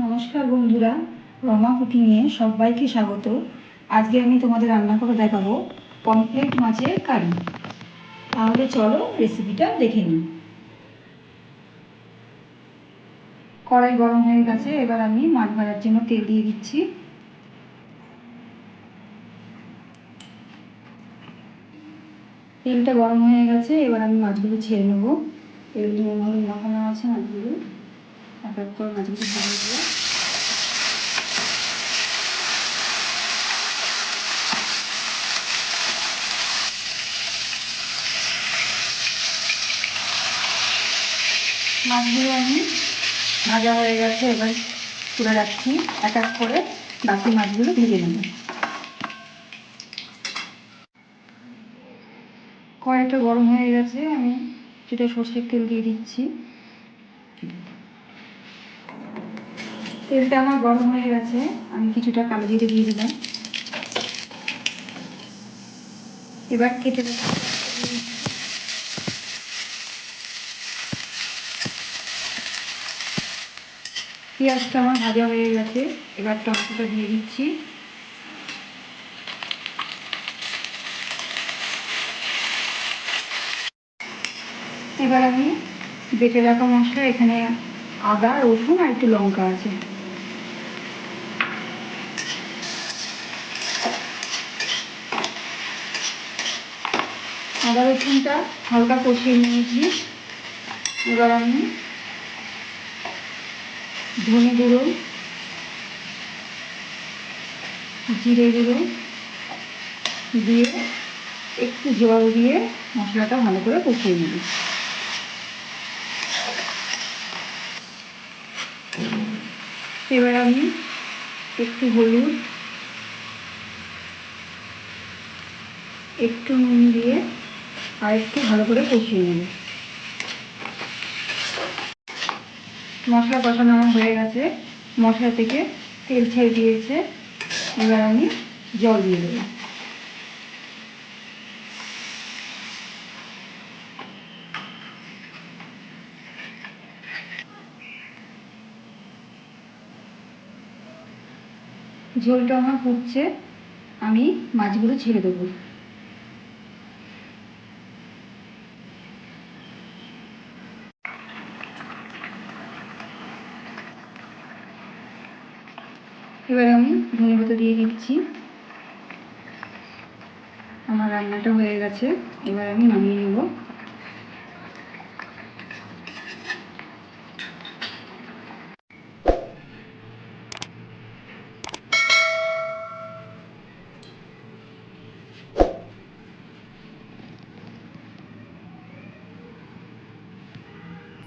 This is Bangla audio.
নমস্কার বন্ধুরা, রমা কুকিংয়ে সবাইকে স্বাগত। আজকে আমি তোমাদের রান্না করে দেখাবো পমফ্লেট মাছের কারি। তাহলে চলো রেসিপিটা দেখে নিই। কড়াই গরম হয়ে গেছে, এবার আমি মাছ ভাজার জন্য তেল দিয়ে দিচ্ছি। তেলটা গরম হয়ে গেছে, এবার আমি মাছগুলো ছেড়ে নেব। তেল হলুদ মাখানো আছে মাছগুলো। এক এক করে মাছগুলো ছেড়ে দেবো মাছগুলো আমি ভাজা হয়ে গেছে, এবার তুলে রাখছি। এক এক করে বাকি মাছগুলো ভেজে নেব। কড়াইটা গরম হয়ে গেছে, আমি সেটা সর্ষের তেল দিয়ে দিচ্ছি। তেলটা আমার গরম হয়ে গেছে, আমি কিছুটা কালো জিরে দিয়ে দিলাম। এবার কেটে পেঁয়াজটা আমার ভাজা হয়ে গেছে, এবার টমেটোটা দিয়ে দিচ্ছি। এবার আমি বেটে রাখা মশলা এখানে আদা, রসুন আর একটু লঙ্কা আছে। আদা রসুনটা হালকা কষিয়ে নিয়েছি। এবার আমি ধনে গুঁড়ো, জিরে গুঁড়ো দিয়ে একটু জল দিয়ে মশলাটা ভালো করে কষিয়ে নেব। এবার আমি একটু হলুদ, একটু নুন দিয়ে আর একটু ভালো করে কষিয়ে নেব মশলা কষানো আমার হয়ে গেছে। মশলা থেকে তেল ছেড়ে দিয়েছে। এবার আমি জল দিয়ে দেবো। ঝোলটা আমার ফুটছে। আমি মাছগুলো ছেড়ে দেবো। এবার আমি ধনে পাতা দিয়ে দিচ্ছি। আমার রান্নাটা হয়ে গেছে। এবার আমি নামিয়ে নেব।